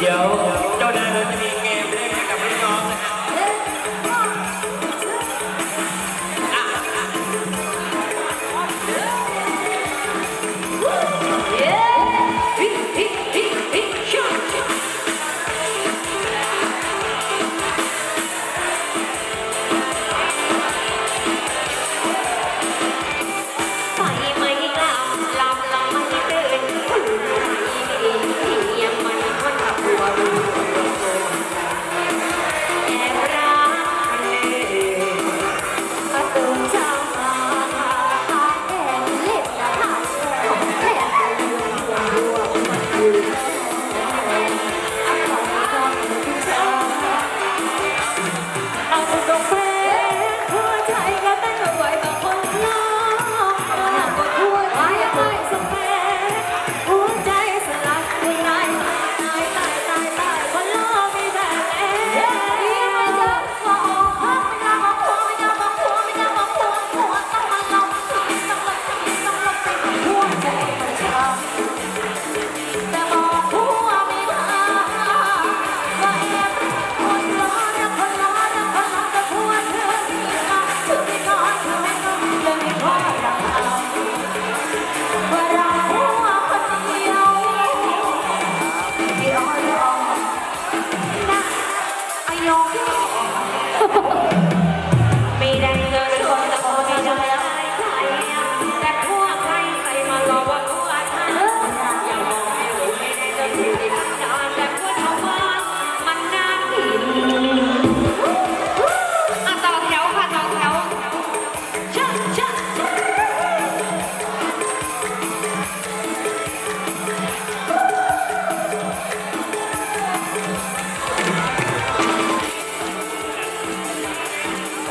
Yo.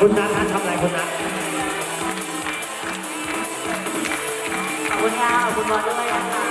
คุณนัททำอะไรคุณนัทขอบคุณค่ะขอบคุณมาลด้วยนะะ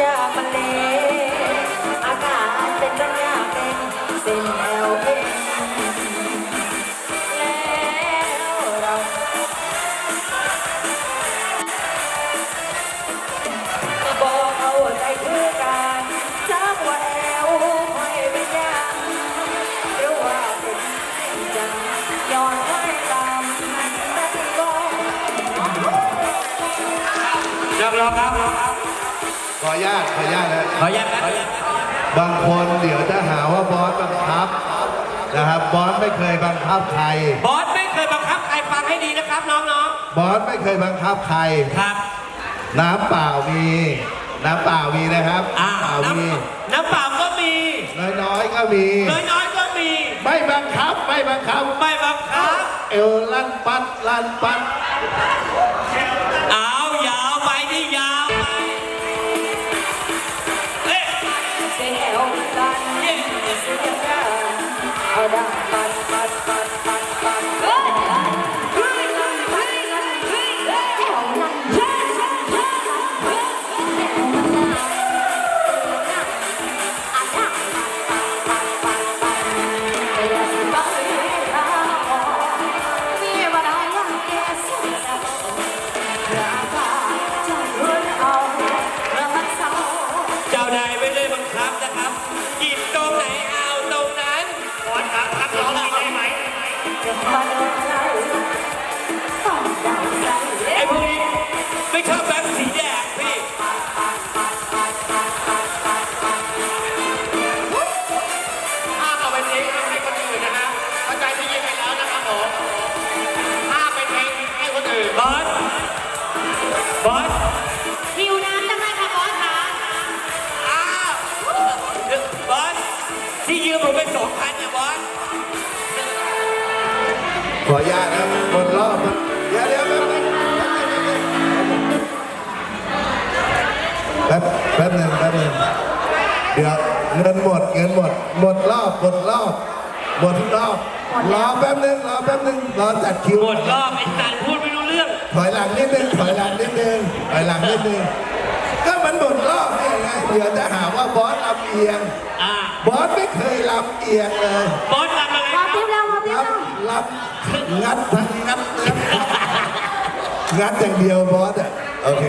ยามันเลอาการเป็นปัญญาเป็นเส้นแอวเป็นแล้วเราบอกเอาใจคือการจักว่าแอวไม่เป็นยังหรือว่าเป็นจังย้อนไว้ตามแต่ที่บอกนักร้องครับ ขออนุญาตขออนุญาตนะขออนุญาตนะบางคนเดี๋ยวจะหาว่าบอสบังคับนะครับบอสไม่เคยบังคับใคร บอสไม่เคยบังคับใครฟังให้ดีนะครับน้องบอสไม่เคยบังคับใคร ๆ ครับ น้ำเปล่ามี น้ำเปล่ามีนะครับอ่าเปล่าน้มีำน้ำเปล่าก็มี น้อยๆก็มี น้อยๆก็มี ไม่บังคับไม่บังคับ ไม่บังคับ เอวลั่นปัดลั่นปัด เอายาวไปที่ยาว ดันเย้เสียง ที่ยืมผมไปสองพันเนี่ยบอสขออนุญาตนะหมดรอบนะเดี๋ยวเดี๋ยวแป๊บแป๊บหนึ่งแป๊บหนึ่งเดี๋ยวเงินหมดเงินหมดหมดรอบหมดรอบหมดรอบรอแป๊บหนึ่งรอแป๊บหนึ่งรอจัดคิวหมดรอบไอ้สันพูดไม่รู้เรื่องถอยหลังนิดนึงถอยหลังนิดนึงถอยหลังนิดนึงก็มันหมดรอบ เนี่ยไงเดี๋ยวจะหาว่าบอสลำเอียง อ่าบอสไม่เคยลำเอียงเลยบอสทำอะไรมาครับติ๊บแล้วมาติ๊บลแล้วำลำงัดทั้งงัดเลยงัดอย่างเดียวบอสอะโอเค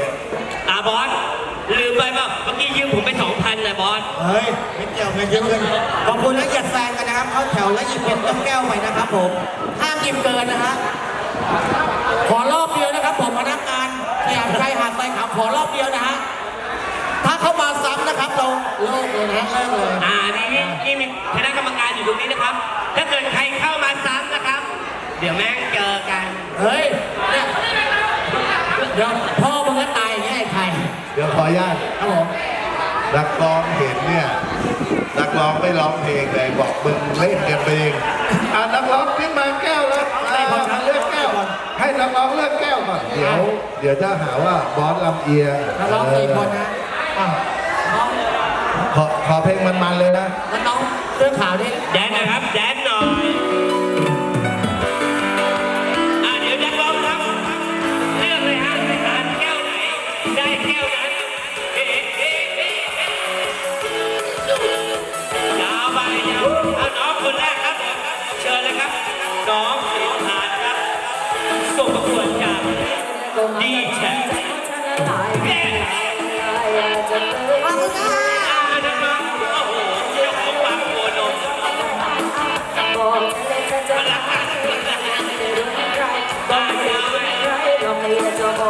อ่าบอสลืมไปเปล่าเมื่อกี้ยืมผมไปสองพันนะบอสเฮ้ยไม่เกี่ยวกันเยอะเลยขอบคุณและอย่าแซงกันนะครับ เข้าแถวและหยิบเป็นต้องแก้วไปนะครับผมห้ามหยิบเกินนะฮะขอรอบเดียวนะครับผมพนักงานขยามชายหาดทรายขาวขอรอบเดียวนะฮะถ้า เข้ามาซ้ำนะครับ เราเลิกเลยนะฮะเลิกเลยอ่านี่นี่นี่มีคณะกรรมการอยู่ตรงนี้นะครับ ถ้าเกิดใครเข้ามาซ้ำนะครับ เดี๋ยวแม่งเจอกัน เฮ้ยเนี่ยเดี๋ยวพ่อมึงก็ตายอย่างเงี้ยไอ้ใครเดี๋ยวขออนุญาตครับผมนักร้องเห็นเนี่ยนักร้องไม่ร้องเพลงเลยบอกมึงเล่นกันเองอะนักร้องขึ้นมาแก้วแล้วอะเลือกแก้วก่อนให้นักร้องเลือกแก้วก่อนเดี๋ยว เดี๋ยวจะหาว่าบอสลำเอียงนักร้องสี่คนนะ อะน้องขอขอเพลงมันๆเลยนะ แล้วน้องเสื้อขาวนี่แดนหนะครับ แดนหน่อยอ่าเดี๋ยวนักร้องครับ เลือกเลยฮะทานแก้วไหน ได้แก้วนั้นเอ๊ะเอ๊ะเอ๊ะเอ๊ะยาวไปยาวเอาน้องคนแรกครับ เชิญเลยครับ น้องสีทานครับส่งประกวดจากดี Ah.